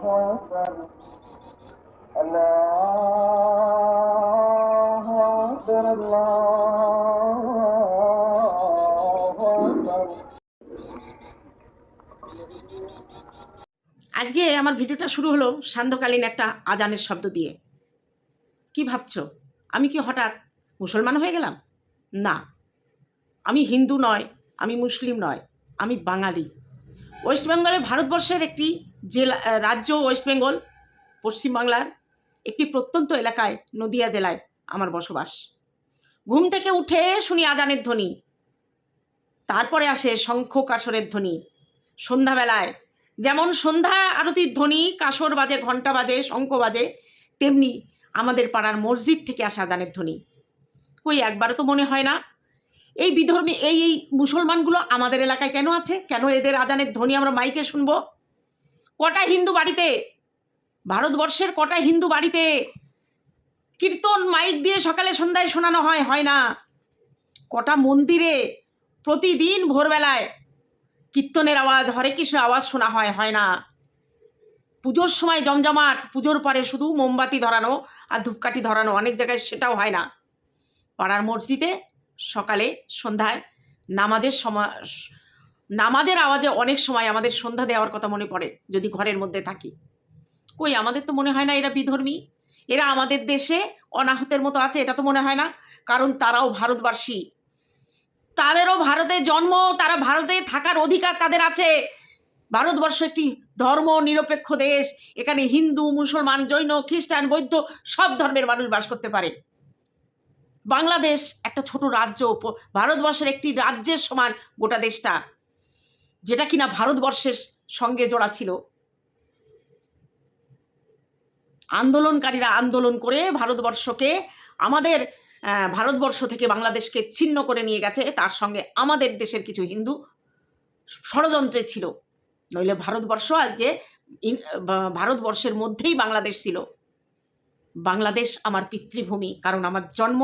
أكبر الله أكبر الله أكبر আজকে আমার ভিডিওটা শুরু হলো সান্ধ্যকালীন একটা আজানের শব্দ দিয়ে কি ভাবছো আমি কি হঠাৎ মুসলমান হয়ে গেলাম না আমি হিন্দু নয় আমি মুসলিম নয় আমি বাঙালি ওয়েস্ট বেঙ্গলের ভারতবর্ষের একটি জেলা রাজ্য ওয়েস্ট বেঙ্গল পশ্চিমবাংলার একটি প্রত্যন্ত এলাকায়, নদিয়া জেলায় আমার বসবাস। ঘুম থেকে উঠে শুনি আজানের ধ্বনি। তারপরে আসে শঙ্খ কাসরের ধ্বনি। সন্ধ্যাবেলায় যেমন সন্ধ্যা আরতির ধ্বনি, কাসর বাজে ঘণ্টা বাজে, শঙ্খ বাজে, তেমনি আমাদের পাড়ার মসজিদ থেকে আসা আজানের ধ্বনি। কই, একবারও তো মনে হয় না। এই বিধর্মী, এই এই মুসলমানগুলো আমাদের এলাকায় কেন আছে? কেন এদের আদানের ধ্বনি আমরা মাইকে শুনব? কটা হিন্দু বাড়িতে? ভারতবর্ষের কটা হিন্দু বাড়িতে? কীর্তন মাইক দিয়ে সকালে সন্ধ্যায় শোনানো হয় হয় না। কটা মন্দিরে প্রতিদিন ভোরবেলায় কীর্তনের আওয়াজ, হরে কৃষ্ণ আওয়াজ শোনা হয় হয় না। পুজোর সময় জমজমাট, পুজোর পরে শুধু মোমবাতি ধরানো আর ধূপকাঠি ধরানো, অনেক জায়গায় সেটাও হয় না। পাড়ার মসজিদে সকালে সন্ধ্যায় নামাজের সময় নামাজের আওয়াজে অনেক সময় আমাদের সন্ধ্যা দেওয়ার কথা মনে পড়ে, যদি ঘরের মধ্যে থাকি। কই, আমাদের তো মনে হয় না এরা বিধর্মী? এরা আমাদের দেশে অনাহতের মতো আছে, এটা তো মনে হয় না? কারণ তারাও ভারতবাসী। তাদেরও ভারতে জন্ম, তারা ভারতে থাকার অধিকার তাদের আছে। ভারতবর্ষ একটি ধর্ম নিরপেক্ষ দেশ, এখানে হিন্দু, মুসলমান, জৈন, খ্রিস্টান, বৌদ্ধ সব ধর্মের মানুষ বাস করতে পারে। বাংলাদেশ একটা ছোট রাজ্য, ভারতবর্ষের একটি রাজ্যের সমান গোটা দেশটা। যেটা কিনা ভারতবর্ষের সঙ্গে জোড়া ছিল। আন্দোলনকারীরা আন্দোলন করে ভারতবর্ষকে আমাদের ভারতবর্ষ থেকে বাংলাদেশকে ছিন্ন করে নিয়ে গেছে। তার সঙ্গে আমাদের দেশের কিছু হিন্দু ষড়যন্ত্রে ছিল। নইলে ভারতবর্ষ আজকে ভারতবর্ষের মধ্যেই বাংলাদেশ ছিল। বাংলাদেশ আমার পিতৃভূমি, কারণ আমার জন্ম,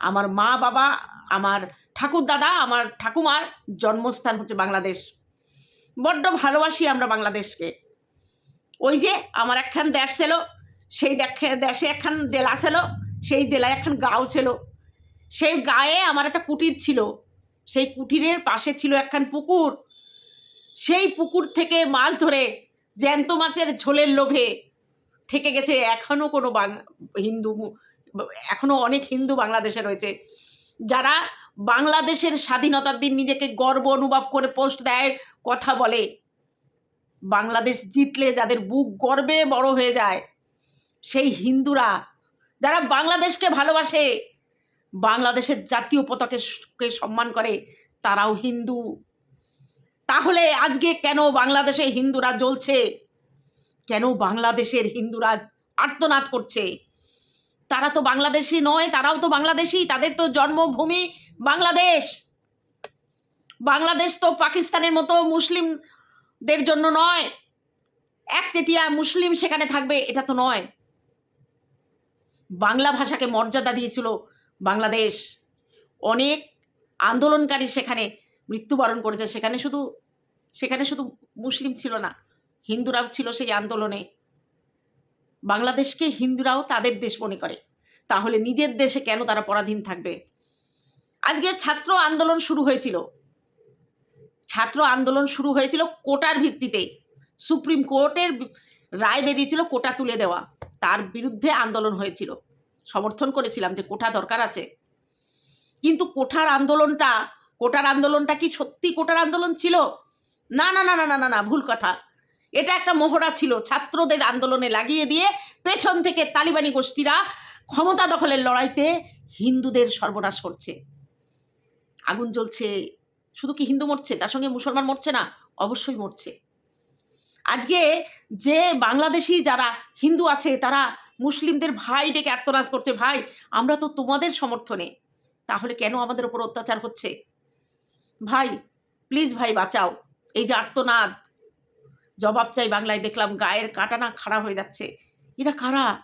আমার মা বাবা আমার ঠাকুর দাদা আমার ঠাকুমার জন্মস্থান হচ্ছে বাংলাদেশ। বড্ড ভালোবাসি আমরা বাংলাদেশকে। ওই যে আমার একখান দেশ ছিল, সেই দেশে একখান জেলা ছিল, সেই জেলায় একখান গাঁও ছিল। সেই গায়ে আমার একটা কুটির ছিল। সেই কুটিরের পাশে ছিল একখান পুকুর। সেই পুকুর থেকে মাছ ধরে জ্যান্ত মাছের ঝোলের লোভে থেকে গেছে। এখনও কোনো হিন্দু মু- এখনও অনেক হিন্দু বাংলাদেশে রয়েছে। যারা বাংলাদেশের স্বাধীনতার দিন নিজেকে গর্ব অনুভব করে পোস্ট দেয়, কথা বলে। বাংলাদেশ জিতলে যাদের বুক গর্বে বড় হয়ে যায়, সেই হিন্দুরা যারা বাংলাদেশকে ভালোবাসে, বাংলাদেশের জাতীয় পতাকাকে সম্মান করে, তারাও হিন্দু। তাহলে আজকে কেন বাংলাদেশে হিন্দুরা জ্বলছে? কেন বাংলাদেশের হিন্দুরা আর্তনাদ করছে? তারা তো বাংলাদেশি নয়, তারাও তো বাংলাদেশি, তাদের তো জন্মভূমি বাংলাদেশ। বাংলাদেশ তো পাকিস্তানের মতো মুসলিমদের জন্য নয়। এক তেটিয়া মুসলিম সেখানে থাকবে, এটা তো নয়। বাংলা ভাষাকে মর্যাদা দিয়েছিল বাংলাদেশ। অনেক আন্দোলনকারী সেখানে মৃত্যুবরণ করেছে, সেখানে শুধু সেখানে শুধু মুসলিম ছিল না, হিন্দুরাও ছিল সেই আন্দোলনে। বাংলাদেশকে হিন্দুরাও তাদের দেশ মনে করে। তাহলে নিজের দেশে কেন তারা পরাধীন থাকবে? আজকে ছাত্র আন্দোলন শুরু হয়েছিল। ছাত্র আন্দোলন শুরু হয়েছিল কোটার ভিত্তিতে। সুপ্রিম কোর্টের রায় বেরিয়েছিল কোটা তুলে দেওয়া। তার বিরুদ্ধে আন্দোলন হয়েছিল। সমর্থন করেছিলাম যে কোটা দরকার আছে। কিন্তু কোঠার আন্দোলনটা, কোটার আন্দোলনটা কি সত্যি কোটার আন্দোলন ছিল? না না না না না না না, ভুল কথা। এটা একটা মহড়া ছিল। ছাত্রদের আন্দোলনে লাগিয়ে দিয়ে পেছন থেকে তালিবানি গোষ্ঠীরা ক্ষমতা দখলের লড়াইতে হিন্দুদের সর্বনাশ করছে। আগুন জ্বলছে। শুধু কি হিন্দু মরছে? তার সঙ্গে মুসলমান মরছে না? অবশ্যই মরছে। আজকে যে বাংলাদেশি যারা হিন্দু আছে, তারা মুসলিমদের ভাই ডেকে আত্মনাদ করছে, ভাই, আমরা তো তোমাদের সমর্থনে। তাহলে কেন আমাদের ওপর অত্যাচার হচ্ছে? ভাই প্লিজ ভাই, বাঁচাও। এই যে আর্তনাদ জবাব চাই বাংলায়, দেখলাম গায়ের কাটানা খাড়া হয়ে যাচ্ছে। এরা কারা?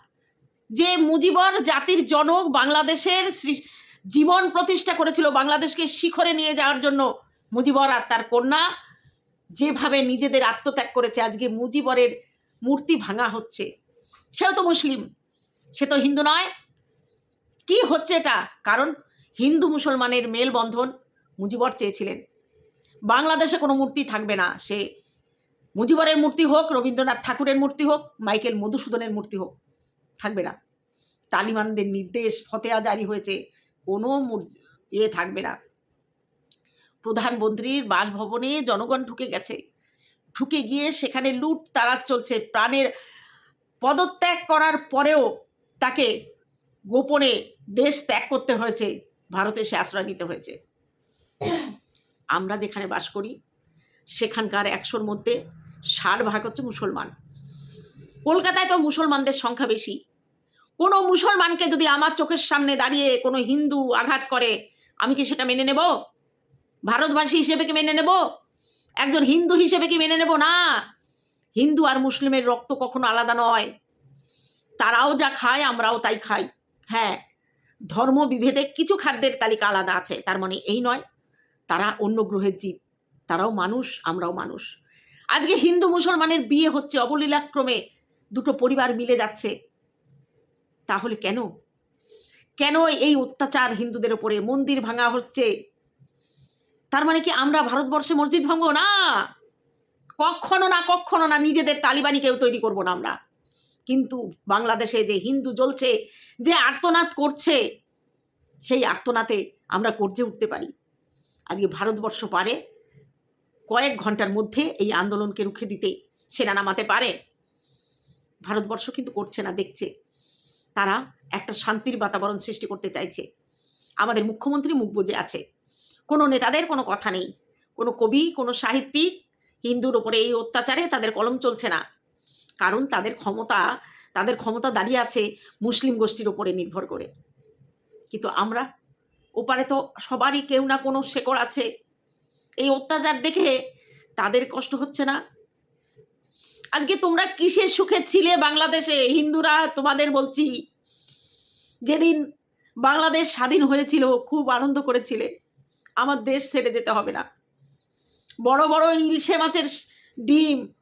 যে মুজিবর জাতির জনক বাংলাদেশের জীবন প্রতিষ্ঠা করেছিল বাংলাদেশকে শিখরে নিয়ে যাওয়ার জন্য। মুজিবর আর তার কন্যা যেভাবে নিজেদের আত্মত্যাগ করেছে, আজকে মুজিবরের মূর্তি ভাঙা হচ্ছে। সেও তো মুসলিম, সে তো হিন্দু নয়। কি হচ্ছে এটা? কারণ হিন্দু মুসলমানের মেলবন্ধন মুজিবর চেয়েছিলেন। বাংলাদেশে কোনো মূর্তি থাকবে না। সে মুজিবরের মূর্তি হোক, রবীন্দ্রনাথ ঠাকুরের মূর্তি হোক, মাইকেল মধুসূদনের মূর্তি হোক, থাকবে না। তালিবানদের নির্দেশ ফতেয়া জারি হয়েছে, কোনো ইয়ে থাকবে না। প্রধানমন্ত্রীর বাসভবনে জনগণ ঢুকে গেছে। ঢুকে গিয়ে সেখানে লুট তারাজ চলছে। প্রাণের পদত্যাগ করার পরেও তাকে গোপনে দেশ ত্যাগ করতে হয়েছে। ভারতে সে আশ্রয় নিতে হয়েছে। আমরা যেখানে বাস করি, সেখানকার একশোর মধ্যে ষাট ভাগ হচ্ছে মুসলমান। কলকাতায় তো মুসলমানদের সংখ্যা বেশি। কোনো মুসলমানকে যদি আমার চোখের সামনে দাঁড়িয়ে কোনো হিন্দু আঘাত করে, আমি কি সেটা মেনে নেব? ভারতবাসী হিসেবে কি মেনে নেব? একজন হিন্দু হিসেবে কি মেনে নেব? না। হিন্দু আর মুসলিমের রক্ত কখনো আলাদা নয়। তারাও যা খায়, আমরাও তাই খাই। হ্যাঁ ধর্ম বিভেদে কিছু খাদ্যের তালিকা আলাদা আছে, তার মানে এই নয়, তারা অন্য গ্রহের জীব। তারাও মানুষ, আমরাও মানুষ। আজকে হিন্দু মুসলমানের বিয়ে হচ্ছে অবলীলাক্রমে দুটো পরিবার মিলে যাচ্ছে। তাহলে কেন? কেন এই অত্যাচার হিন্দুদের ওপরে? মন্দির ভাঙা হচ্ছে। তার মানে কি আমরা ভারতবর্ষে মসজিদ ভাঙবো? না। কখনো না কখনো না নিজেদের তালিবানি কেউ তৈরি করব না আমরা। কিন্তু বাংলাদেশে যে হিন্দু জ্বলছে, যে আর্তনাদ করছে, সেই আর্তনাতে আমরা করজে উঠতে পারি। আজকে ভারতবর্ষ পারে কয়েক ঘণ্টার মধ্যে এই আন্দোলনকে রুখে দিতে সেনা নামাতে পারে। ভারতবর্ষ কিন্তু করছে না, দেখছে। তারা একটা শান্তির বাতাবরণ সৃষ্টি করতে চাইছে। আমাদের মুখ্যমন্ত্রী মুখ বুজে আছে। কোনো নেতাদের কোনো কথা নেই। কোনো কবি, কোনো সাহিত্যিক, হিন্দুর ওপরে এই অত্যাচারে তাদের কলম চলছে না। কারণ তাদের ক্ষমতা তাদের ক্ষমতা দাঁড়িয়ে আছে মুসলিম গোষ্ঠীর ওপরে নির্ভর করে। কিন্তু আমরা, ওপারে তো সবারই কেউ না কোনো শেকড় আছে। এই অত্যাচার দেখে তাদের কষ্ট হচ্ছে না। আজকে তোমরা কিসের সুখে ছিলে বাংলাদেশে? হিন্দুরা তোমাদের বলছি, যেদিন বাংলাদেশ স্বাধীন হয়েছিল, খুব আনন্দ করেছিলে। আমার দেশ ছেড়ে যেতে হবে না। বড় বড় ইলশে মাছের ডিম,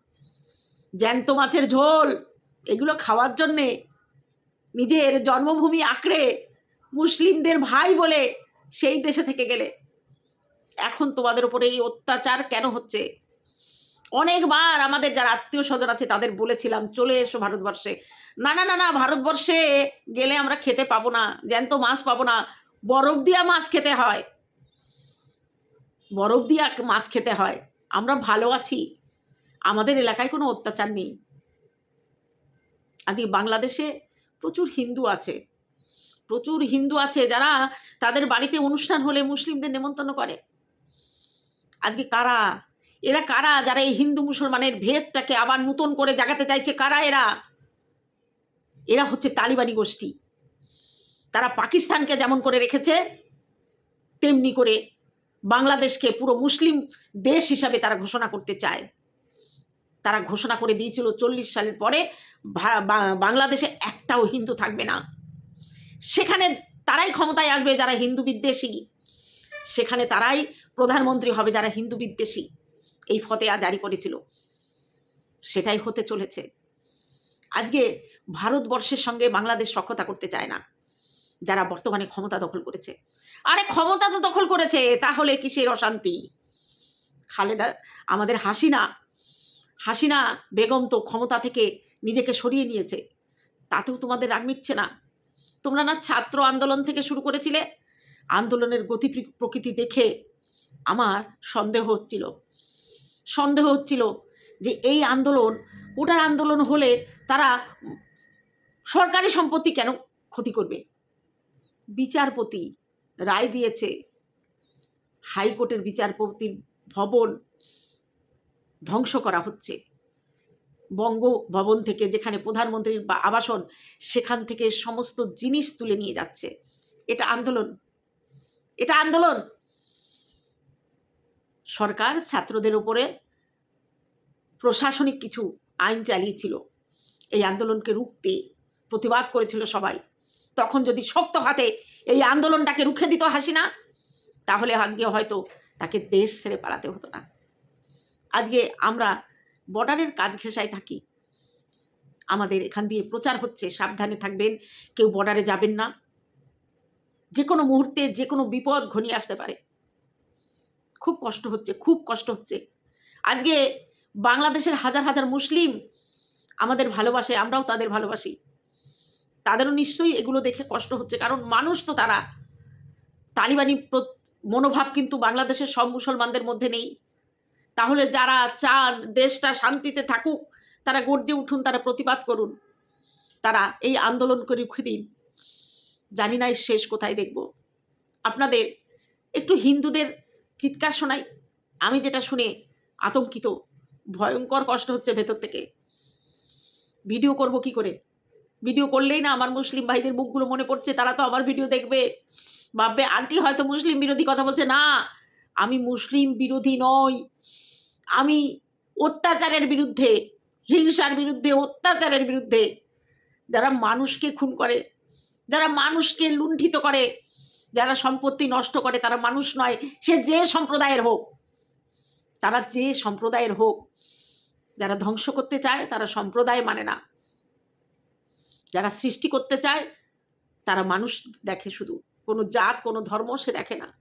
জ্যান্ত মাছের ঝোল, এগুলো খাওয়ার জন্যে নিজের জন্মভূমি আঁকড়ে মুসলিমদের ভাই বলে সেই দেশে থেকে গেলে। এখন তোমাদের উপরে এই অত্যাচার কেন হচ্ছে? অনেকবার আমাদের যারা আত্মীয় স্বজন আছে, তাদের বলেছিলাম, চলে এসো ভারতবর্ষে। না না না না, ভারতবর্ষে গেলে আমরা খেতে পাবো না, জ্যান্ত মাছ পাবো না, বরফ দিয়া মাছ খেতে হয়। বরফ দিয়া মাছ খেতে হয়। আমরা ভালো আছি। আমাদের এলাকায় কোনো অত্যাচার নেই। আজকে বাংলাদেশে প্রচুর হিন্দু আছে। প্রচুর হিন্দু আছে যারা তাদের বাড়িতে অনুষ্ঠান হলে মুসলিমদের নেমন্তন্ন করে। আজকে কারা? এরা কারা যারা এই হিন্দু মুসলমানের ভেদটাকে আবার নতুন করে জাগাতে চাইছে? কারা এরা? এরা হচ্ছে তালিবানি গোষ্ঠী। তারা পাকিস্তানকে যেমন করে রেখেছে, তেমনি করে বাংলাদেশকে পুরো মুসলিম দেশ হিসাবে তারা ঘোষণা করতে চায়। তারা ঘোষণা করে দিয়েছিল চল্লিশ সালের পরে বাংলাদেশে একটাও হিন্দু থাকবে না। সেখানে তারাই ক্ষমতায় আসবে যারা হিন্দু বিদ্বেষী। সেখানে তারাই প্রধানমন্ত্রী হবে যারা হিন্দু বিদ্বেষী। এই ফতেয়া জারি করেছিল। সেটাই হতে চলেছে। আজকে ভারতবর্ষের সঙ্গে বাংলাদেশ সক্ষতা করতে চায় না, যারা বর্তমানে ক্ষমতা দখল করেছে। আরে, ক্ষমতা তো দখল করেছে, তাহলে কিসের অশান্তি? খালেদা, আমাদের হাসিনা হাসিনা বেগম তো ক্ষমতা থেকে নিজেকে সরিয়ে নিয়েছে। তাতেও তোমাদের রাগ মিটছে না? তোমরা না ছাত্র আন্দোলন থেকে শুরু করেছিলে? আন্দোলনের গতি প্র- প্রকৃতি দেখে আমার সন্দেহ হচ্ছিল। সন্দেহ হচ্ছিল যে এই আন্দোলন, কোটার আন্দোলন হলে তারা সরকারি সম্পত্তি কেন ক্ষতি করবে? বিচারপতি রায় দিয়েছে, হাইকোর্টের বিচারপতির ভবন ধ্বংস করা হচ্ছে। বঙ্গ ভবন থেকে যেখানে প্রধানমন্ত্রীর আবাসন, সেখান থেকে সমস্ত জিনিস তুলে নিয়ে যাচ্ছে। এটা আন্দোলন। এটা আন্দোলন। সরকার ছাত্রদের উপরে প্রশাসনিক কিছু আইন চালিয়েছিল। এই আন্দোলনকে রুখতে প্রতিবাদ করেছিল সবাই। তখন যদি শক্ত হাতে এই আন্দোলনটাকে রুখে দিত হাসিনা, তাহলে আজকে হয়তো তাকে দেশ ছেড়ে পালাতে হতো না। আজকে আমরা বর্ডারের কাজ ঘেঁষায় থাকি। আমাদের এখান দিয়ে প্রচার হচ্ছে, সাবধানে থাকবেন, কেউ বর্ডারে যাবেন না। যে কোনো মুহূর্তে যে কোনো বিপদ ঘনিয়ে আসতে পারে। খুব কষ্ট হচ্ছে, খুব কষ্ট হচ্ছে। আজকে বাংলাদেশের হাজার হাজার মুসলিম আমাদের ভালোবাসে, আমরাও তাদের ভালোবাসি। তাদেরও নিশ্চয়ই এগুলো দেখে কষ্ট হচ্ছে, কারণ মানুষ তো তারা। তালিবানি মনোভাব কিন্তু বাংলাদেশের সব মুসলমানদের মধ্যে নেই। তাহলে যারা চান দেশটা শান্তিতে থাকুক, তারা গর্জে উঠুন, তারা প্রতিবাদ করুন। তারা এই আন্দোলন করে রুখে দিন। জানি না শেষ কোথায় দেখব। আপনাদের একটু হিন্দুদের চিৎকার শোনাই। আমি যেটা শুনে আতঙ্কিত, ভয়ঙ্কর কষ্ট হচ্ছে ভেতর থেকে। ভিডিও করব কি করে? ভিডিও করলেই না আমার মুসলিম ভাইদের মুখগুলো মনে পড়ছে, তারা তো আমার ভিডিও দেখবে। ভাববে, আন্টি হয়তো মুসলিম বিরোধী কথা বলছে। না, আমি মুসলিম বিরোধী নই। আমি অত্যাচারের বিরুদ্ধে, হিংসার বিরুদ্ধে, অত্যাচারের বিরুদ্ধে যারা মানুষকে খুন করে, যারা মানুষকে লুণ্ঠিত করে যারা সম্পত্তি নষ্ট করে, তারা মানুষ নয়। সে যে সম্প্রদায়ের হোক, তারা যে সম্প্রদায়ের হোক, যারা ধ্বংস করতে চায়, তারা সম্প্রদায় মানে না। যারা সৃষ্টি করতে চায়, তারা মানুষ দেখে শুধু। কোনো জাত, কোনো ধর্ম সে দেখে না।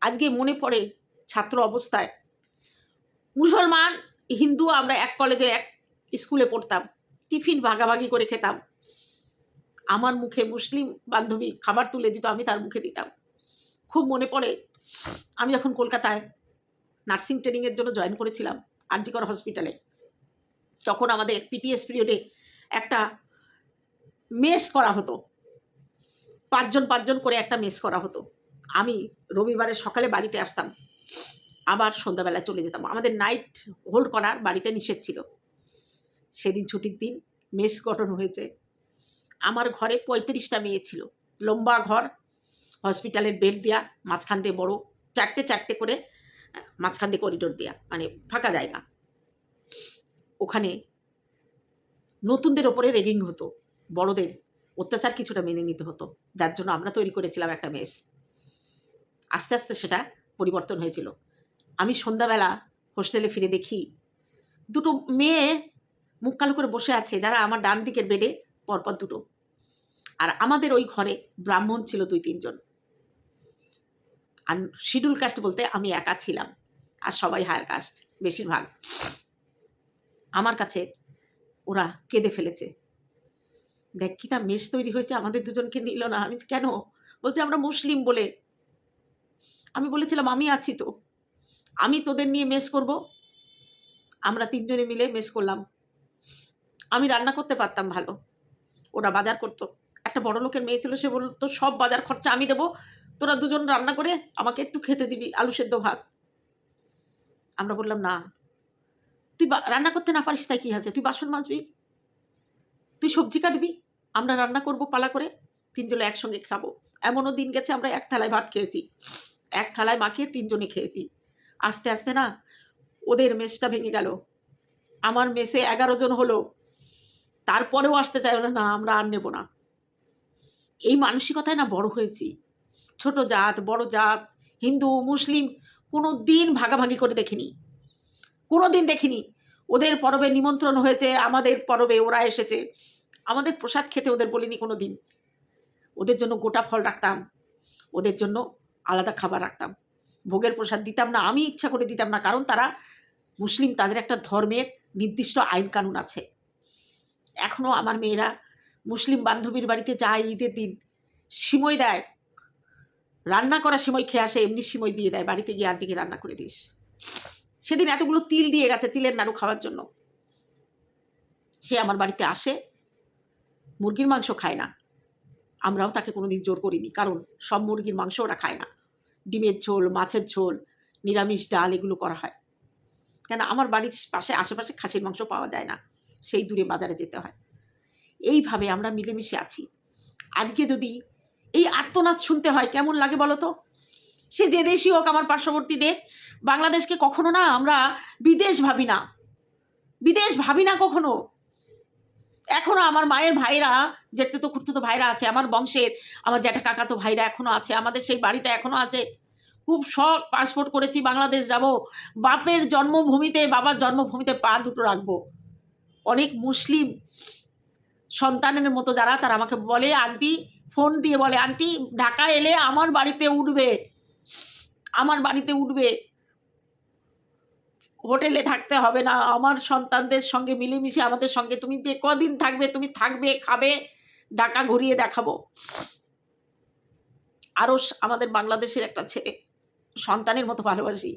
আজকে মনে পড়ে ছাত্র অবস্থায়। মুসলমান, হিন্দু আমরা এক কলেজে এক স্কুলে পড়তাম। টিফিন ভাগাভাগি করে খেতাম। আমার মুখে মুসলিম বান্ধবী খাবার তুলে দিত, আমি তার মুখে দিতাম। খুব মনে পড়ে, আমি যখন কলকাতায় নার্সিং ট্রেনিংয়ের জন্য জয়েন করেছিলাম আরজিকর হসপিটালে তখন আমাদের পিটিএস পিরিয়ডে একটা মেস করা হতো। পাঁচজন পাঁচজন করে একটা মেস করা হতো। আমি রবিবারে সকালে বাড়িতে আসতাম, আবার সন্ধ্যাবেলা চলে যেতাম। আমাদের নাইট হোল্ড করার বাড়িতে নিষেধ ছিল। সেদিন ছুটির দিন মেস গঠন হয়েছে। আমার ঘরে পঁয়ত্রিশটা মেয়ে ছিল। লম্বা ঘর, হসপিটালের বেড দেওয়া মাঝখান দিয়ে বড়, চারটে চারটে করে, মাঝখান দিয়ে করিডোর দেওয়া মানে ফাঁকা জায়গা। ওখানে নতুনদের ওপরে রেগিং হতো, বড়দের। অত্যাচার কিছুটা মেনে নিতে হতো, যার জন্য আমরা তৈরি করেছিলাম একটা মেস। আস্তে আস্তে সেটা পরিবর্তন হয়েছিল। আমি সন্ধ্যাবেলা হোস্টেলে ফিরে দেখি, দুটো মেয়ে মুখ কালো করে বসে আছে, যারা আমার ডান দিকের বেডে পরপর দুটো। আর আমাদের ওই ঘরে ব্রাহ্মণ ছিল দুই, তিনজন। আর শিডিউল কাস্ট বলতে আমি একা ছিলাম, আর সবাই হায়ার কাস্ট বেশিরভাগ। আমার কাছে ওরা কেঁদে ফেলেছে। দেখ, কি তা মেশ তৈরি হয়েছে, আমাদের দুজনকে নিল না। আমি কেন? বলছে, আমরা মুসলিম বলে। আমি বলেছিলাম, আমি আছি তো। আমি তোদের নিয়ে মেস করব। আমরা তিনজনে মিলে মেস করলাম। আমি রান্না করতে পারতাম ভালো। ওরা বাজার করতো। একটা বড় লোকের মেয়ে ছিল, সে বলতো সব বাজার খরচা আমি দেবো। তোরা দুজন রান্না করে আমাকে একটু খেতে দিবি, আলু সেদ্ধ ভাত। আমরা বললাম, না। তুই রান্না করতে না পারিস তাই কি আছে? তুই বাসন মাজবি, তুই সবজি কাটবি, আমরা রান্না করব পালা করে, তিনজনে একসঙ্গে খাব। এমনও দিন গেছে, আমরা এক থালায় ভাত খেয়েছি। এক থালায় মাখিয়ে তিনজনে খেয়েছি। আস্তে আস্তে না ওদের মেসটা ভেঙে গেল। আমার মেসে এগারো জন হলো। তারপরেও আসতে চাইল না, আমরা আর নেব না। এই মানসিকতায় না বড় হয়েছি। ছোট জাত, বড় জাত, হিন্দু, মুসলিম কোনো দিন ভাগাভাগি করে দেখিনি। কোনো দিন দেখিনি। ওদের পরবে নিমন্ত্রণ হয়েছে, আমাদের পরবে, ওরা এসেছে। আমাদের প্রসাদ খেতে ওদের বলিনি কোনো দিন ওদের জন্য গোটা ফল রাখতাম। ওদের জন্য আলাদা খাবার রাখতাম। ভোগের প্রসাদ দিতাম না, আমি ইচ্ছা করে দিতাম না, কারণ তারা মুসলিম, তাদের একটা ধর্মের নির্দিষ্ট আইন কানুন আছে। এখনও আমার মেয়েরা মুসলিম বান্ধবীর বাড়িতে যায় ঈদের দিন। সিমই দেয়। রান্না করা সিমই খেয়ে আসে, এমনি সিমই দিয়ে দেয়। বাড়িতে গিয়ে আন্টিকে রান্না করে দিস। সেদিন এতগুলো তিল দিয়ে গেছে, তিলের নাড়ু খাওয়ার জন্য। সে আমার বাড়িতে আসে। মুরগির মাংস খায় না। আমরাও তাকে কোনোদিন জোর করিনি। কারণ সব মুরগির মাংস ওরা খায় না। ডিমের ঝোল, মাছের ঝোল, নিরামিষ ডাল এগুলো করা হয়। কেন? আমার বাড়ির পাশে, আশেপাশে খাসির মাংস পাওয়া যায় না। সেই দূরে বাজারে যেতে হয়। এইভাবে আমরা মিলেমিশে আছি। আজকে যদি এই আর্তনাদ শুনতে হয়, কেমন লাগে বলো তো? সে যে দেশই হোক আমার পার্শ্ববর্তী দেশ, বাংলাদেশকে কখনো না আমরা বিদেশ ভাবি না। বিদেশ ভাবি না কখনো। এখনও আমার মায়ের ভাইরা, যেতে তো ভাইরা আছে, আমার বংশের, আমার জ্যাঠা কাকা তো ভাইরা এখনও আছে, আমাদের সেই বাড়িটা এখনও আছে। খুব শখ পাসপোর্ট করেছি, বাংলাদেশ যাব। বাপের জন্মভূমিতে, বাবার জন্মভূমিতে পা দুটো রাখব। অনেক মুসলিম সন্তানের মতো যারা, তারা আমাকে বলে, আন্টি ফোন দিয়ে বলে, আন্টি ঢাকা এলে আমার বাড়িতে উঠবে, আমার বাড়িতে উঠবে। হোটেলে থাকতে হবে না, আমার সন্তানদের সঙ্গে মিলেমিশে, আমাদের সঙ্গে তুমি যে কদিন থাকবে, তুমি থাকবে, খাবে, ঢাকা ঘুরিয়ে দেখাবো। আরও আমাদের বাংলাদেশের একটা ছেলে, সন্তানের মতো ভালোবাসি।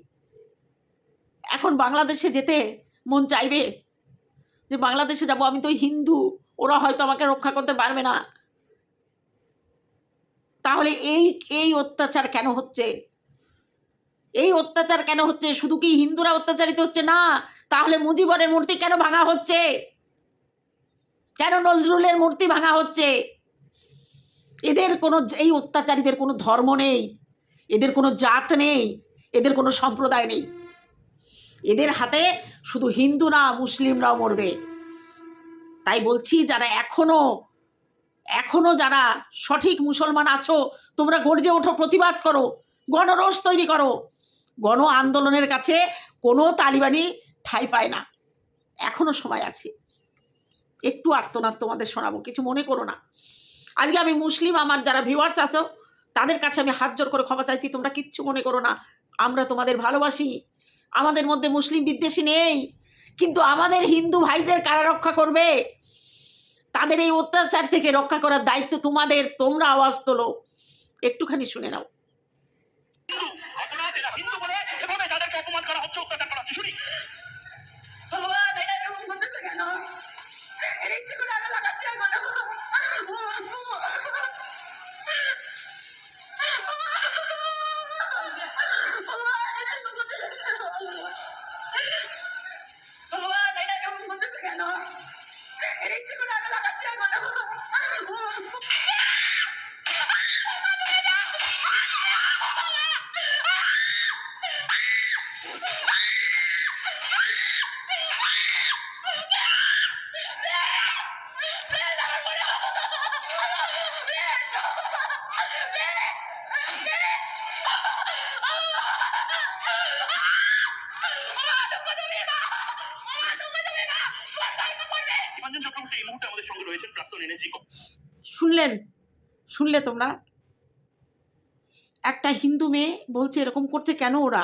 এখন বাংলাদেশে যেতে মন চাইবে? যে বাংলাদেশে যাব, আমি তো হিন্দু। ওরা হয়তো আমাকে রক্ষা করতে পারবে না। তাহলে এই এই অত্যাচার কেন হচ্ছে? এই অত্যাচার কেন হচ্ছে? শুধু কি হিন্দুরা অত্যাচারিত হচ্ছে? না, তাহলে মুজিবরের মূর্তি কেন ভাঙা হচ্ছে? কেন নজরুলের মূর্তি ভাঙা হচ্ছে? এদের কোনো, এই অত্যাচারীদের কোনো ধর্ম নেই। এদের কোনো জাত নেই। এদের কোনো সম্প্রদায় নেই। এদের হাতে শুধু হিন্দু না মুসলিমরাও মরবে। তাই বলছি যারা এখনও এখনও যারা সঠিক মুসলমান আছো, তোমরা গর্জে ওঠো, প্রতিবাদ করো, গণরোষ তৈরি করো। গণ আন্দোলনের কাছে কোনো তালিবানি ঠাঁই পায় না। এখনও সময় আছে। একটু আর্তনাদ তোমাদের শোনাবো, কিছু মনে করো না। আজকে আমি মুসলিম, আমার যারা ভিউয়ার্স আছো, তাদের কাছে আমি হাত জোর করে ক্ষমা চাইছি, তোমরা কিচ্ছু মনে করো না। আমরা তোমাদের ভালোবাসি। আমাদের মধ্যে মুসলিম বিদ্বেষী নেই। কিন্তু আমাদের হিন্দু ভাইদের কারা রক্ষা করবে? তাদের এই অত্যাচার থেকে রক্ষা করার দায়িত্ব তোমাদের তোমরা আওয়াজ তোলো। একটুখানি শুনে নাও অপরাধ এরা হিন্দু বলে এভাবে তাদেরকে অপমান করা হচ্ছে অত্যাচার করা হচ্ছে শুনি ভগবান এটা এরকম করতেছে কেন এর ইচ্ছে করে আগে লাগাচ্ছে আর বলো ভগবান এটা এরকম করতেছে কেন? ভগবান এটা এরকম করতেছে কেন এর ইচ্ছে করে আগে লাগাচ্ছে আর বলো দীপাঞ্জন চক্রবর্তী এই মুহূর্তে আমাদের সঙ্গে রয়েছেন প্রাক্তন এনএসজি শুনলেন শুনলে তোমরা? একটা হিন্দু মেয়ে বলছে, এরকম করছে কেন ওরা?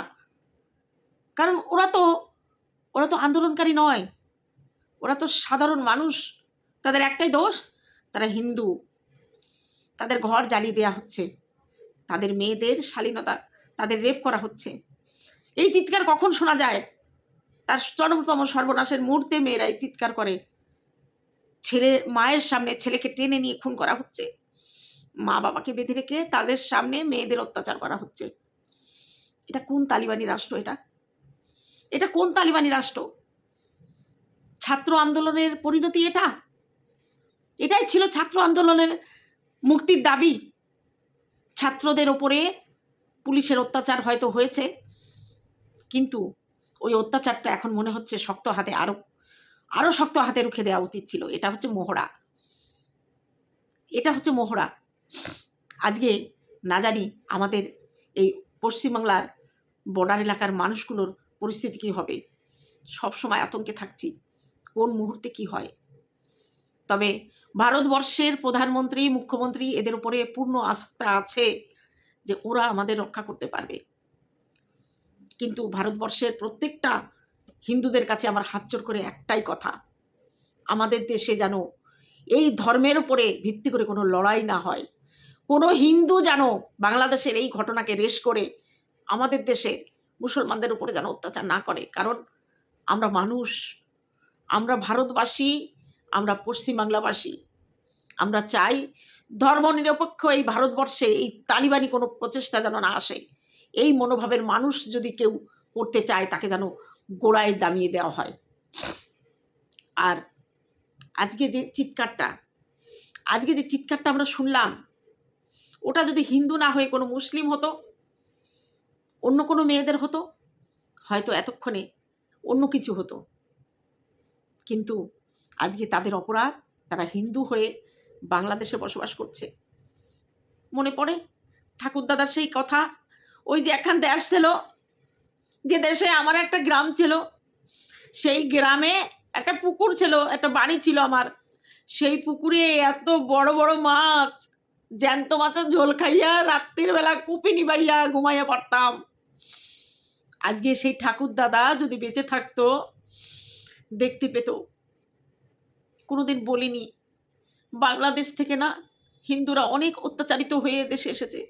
কারণ ওরা তো ওরা তো আন্দোলনকারী নয়। ওরা তো সাধারণ মানুষ। তাদের একটাই দোষ, তারা হিন্দু। তাদের ঘর জ্বালিয়ে দেওয়া হচ্ছে। তাদের মেয়েদের শালীনতা, তাদের রেপ করা হচ্ছে। এই চিৎকার কখন শোনা যায়? তার চরমতম সর্বনাশের মুহূর্তে মেয়েরা এই চিৎকার করে। ছেলে, মায়ের সামনে ছেলেকে টেনে নিয়ে খুন করা হচ্ছে। মা বাবাকে বেঁধে রেখে তাদের সামনে মেয়েদের অত্যাচার করা হচ্ছে। এটা কোন তালিবানি রাষ্ট্র এটা? এটা কোন তালিবানি রাষ্ট্র? ছাত্র আন্দোলনের পরিণতি এটা? এটাই ছিল ছাত্র আন্দোলনের মুক্তির দাবি। ছাত্রদের ওপরে পুলিশের অত্যাচার হয়তো হয়েছে, কিন্তু ওই অত্যাচারটা এখন মনে হচ্ছে শক্ত হাতে আরও আরও শক্ত হাতে রুখে দেওয়া উচিত ছিল। এটা হচ্ছে মোহরা। এটা হচ্ছে মোহরা। আজকে না জানি আমাদের এই পশ্চিমবাংলার বর্ডার এলাকার মানুষগুলোর পরিস্থিতি কী হবে? সব সময় আতঙ্কে থাকছি। কোন মুহূর্তে কি হয়? তবে ভারতবর্ষের প্রধানমন্ত্রী, মুখ্যমন্ত্রী এদের উপরে পূর্ণ আস্থা আছে যে ওরা আমাদের রক্ষা করতে পারবে। কিন্তু ভারতবর্ষের প্রত্যেকটা হিন্দুদের কাছে আমার হাত জোর করে একটাই কথা, আমাদের দেশে যেন এই ধর্মের উপরে ভিত্তি করে কোনো লড়াই না হয়। কোনো হিন্দু যেন বাংলাদেশের এই ঘটনাকে রেশ করে আমাদের দেশে মুসলমানদের উপরে যেন অত্যাচার না করে। কারণ আমরা মানুষ, আমরা ভারতবাসী, আমরা পশ্চিমবাংলাবাসী। আমরা চাই ধর্মনিরপেক্ষ এই ভারতবর্ষে এই তালিবানি কোনো প্রচেষ্টা যেন না আসে। এই মনোভাবের মানুষ যদি কেউ করতে চায়, তাকে যেন গোড়ায় দামিয়ে দেওয়া হয়। আর আজকে যে চিৎকারটা, আজকে যে চিৎকারটা আমরা শুনলাম ওটা যদি হিন্দু না হয়ে কোনো মুসলিম হতো, অন্য কোনো মেয়েদের হতো, হয়তো এতক্ষণে অন্য কিছু হতো। কিন্তু আজকে তাদের অপরাধ, তারা হিন্দু হয়ে বাংলাদেশে বসবাস করছে। মনে পড়ে ঠাকুরদাদার সেই কথা? ওই যে একখান দেশ ছিল যে দেশে আমার একটা গ্রাম ছিল। সেই গ্রামে একটা পুকুর ছিল, একটা বাড়ি ছিল আমার। সেই পুকুরে এত বড় বড় মাছ জ্যান্ত মাছের ঝোল খাইয়া রাত্রির বেলা কুপি নিবাইয়া ঘুমাইয়া পড়তাম। আজকে সেই ঠাকুর দাদা যদি বেঁচে থাকতো, দেখতে পেত। কোনোদিন বলিনি, বাংলাদেশ থেকে না হিন্দুরা অনেক অত্যাচারিত হয়ে দেশে এসেছে।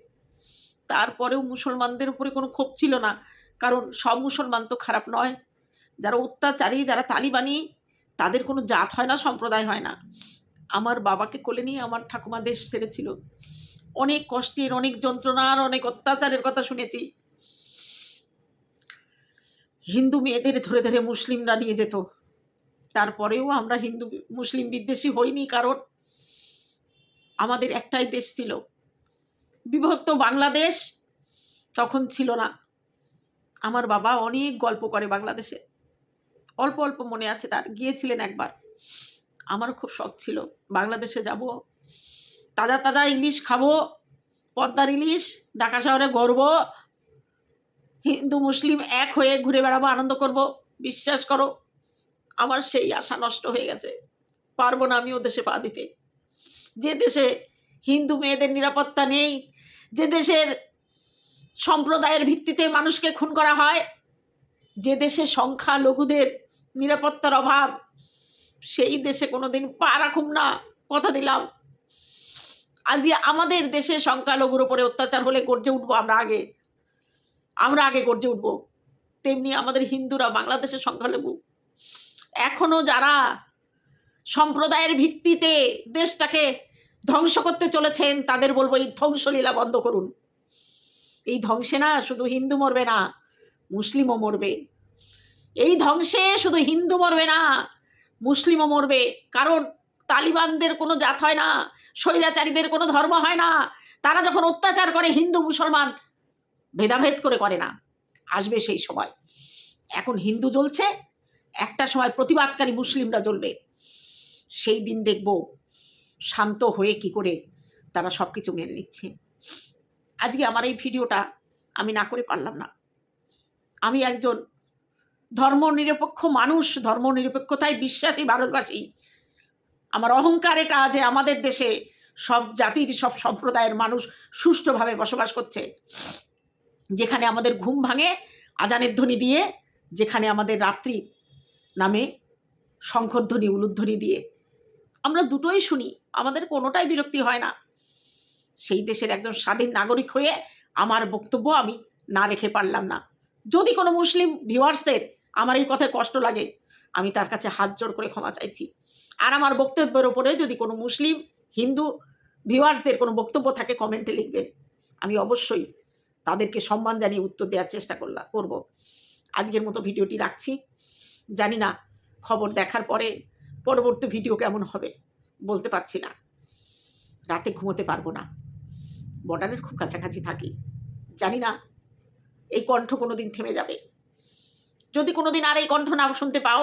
তারপরেও মুসলমানদের উপরে কোনো ক্ষোভ ছিল না, কারণ সব মুসলমান তো খারাপ নয়। যারা অত্যাচারী, যারা তালিবানি, তাদের কোনো জাত হয় না, সম্প্রদায় হয় না। আমার বাবাকে কোলে নিয়ে আমার ঠাকুমা দেশ ছেড়েছিল। অনেক কষ্টের, অনেক যন্ত্রণার, অনেক অত্যাচারের কথা শুনেছি। হিন্দু মেয়েদের ধরে ধরে মুসলিমরা নিয়ে যেত। তারপরেও আমরা হিন্দু, মুসলিম বিদ্বেষী হইনি কারণ আমাদের একটাই দেশ ছিল। বিভক্ত বাংলাদেশ তখন ছিল না। আমার বাবা অনেক গল্প করে বাংলাদেশে। অল্প অল্প মনে আছে তার। গিয়েছিলেন একবার। আমার খুব শখ ছিল। বাংলাদেশে যাব। তাজা তাজা ইলিশ খাব। পদ্মার ইলিশ, ঢাকা শহরে গর্ব। হিন্দু, মুসলিম এক হয়ে ঘুরে বেড়াবো, আনন্দ করব। বিশ্বাস করো, আমার সেই আশা নষ্ট হয়ে গেছে। পারব না আমি ও দেশে পা দিতে। যে দেশে হিন্দু মেয়েদের নিরাপত্তা নেই, যে দেশের সম্প্রদায়ের ভিত্তিতে মানুষকে খুন করা হয়, যে দেশে সংখ্যালঘুদের নিরাপত্তার অভাব সেই দেশে কোনোদিন পা রাখুম না, কথা দিলাম। আজকে আমাদের দেশে সংখ্যালঘুর ওপরে অত্যাচার হলে গর্জে উঠবো আমরা আগে। আমরা আগে গর্জে উঠবো। তেমনি আমাদের হিন্দুরা বাংলাদেশের সংখ্যালঘু। এখনও যারা সম্প্রদায়ের ভিত্তিতে দেশটাকে ধ্বংস করতে চলেছেন, তাদের বলব এই ধ্বংসলীলা বন্ধ করুন। এই ধ্বংসে না শুধু হিন্দু মরবে না, মুসলিমও মরবে। এই ধ্বংসে শুধু হিন্দু মরবে না মুসলিমও মরবে। কারণ তালিবানদের কোনো জাত হয় না, স্বৈরাচারীদের কোনো ধর্ম হয় না। তারা যখন অত্যাচার করে, হিন্দু, মুসলমান, ভেদাভেদ করে করে না। আসবে সেই সময়। এখন হিন্দু জ্বলছে, একটা সময় প্রতিবাদকারী মুসলিমরা জ্বলবে। সেই দিন দেখব, শান্ত হয়ে কি করে তারা সব কিছু মেনে নিচ্ছে। আজকে আমার এই ভিডিওটা আমি না করে পারলাম না। আমি একজন ধর্মনিরপেক্ষ মানুষ, ধর্মনিরপেক্ষতায় বিশ্বাসী ভারতবাসী। আমার অহংকার এটা যে আমাদের দেশে সব জাতির, সব সম্প্রদায়ের মানুষ সুষ্ঠুভাবে বসবাস করছে। যেখানে আমাদের ঘুম ভাঙে, আজানের ধ্বনি দিয়ে, যেখানে আমাদের রাত্রি নামে, শঙ্খধ্বনি, উলুধ্বনি দিয়ে। আমরা দুটোই শুনি, আমাদের কোনোটাই বিরক্তি হয় না। সেই দেশের একজন স্বাধীন নাগরিক হয়ে আমার বক্তব্য আমি না রেখে পারলাম না। যদি কোনো মুসলিম ভিউয়ার্সদের আমার এই কথায় কষ্ট লাগে। আমি তার কাছে হাত জোড় করে ক্ষমা চাইছি। আর আমার বক্তব্যের ওপরে যদি কোনো মুসলিম, হিন্দু ভিউয়ার্সদের কোনো বক্তব্য থাকে, কমেন্টে লিখবেন। আমি অবশ্যই তাদেরকে সম্মান জানিয়ে উত্তর দেওয়ার চেষ্টা করলাম করব। আজকের মতো ভিডিওটি রাখছি। জানি না, খবর দেখার পরে পরবর্তী ভিডিও কেমন হবে, বলতে পারছি না। রাতে ঘুমোতে পারব না। বর্ডারের খুব কাছাকাছি থাকি। জানি না, এই কণ্ঠ কোনো দিন থেমে যাবে। যদি কোনোদিন আর এই কণ্ঠ না শুনতে পাও,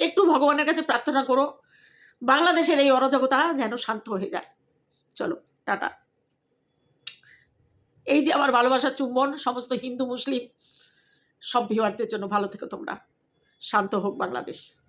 একটু ভগবানের কাছে প্রার্থনা করো, বাংলাদেশের এই অরাজকতা যেন শান্ত হয়ে যায়। চলো, টাটা। এই যে আমার ভালোবাসার চুম্বন, সমস্ত হিন্দু, মুসলিম, সব ভিওয়ারদের জন্য ভালো থেকো তোমরা। শান্ত হোক বাংলাদেশ।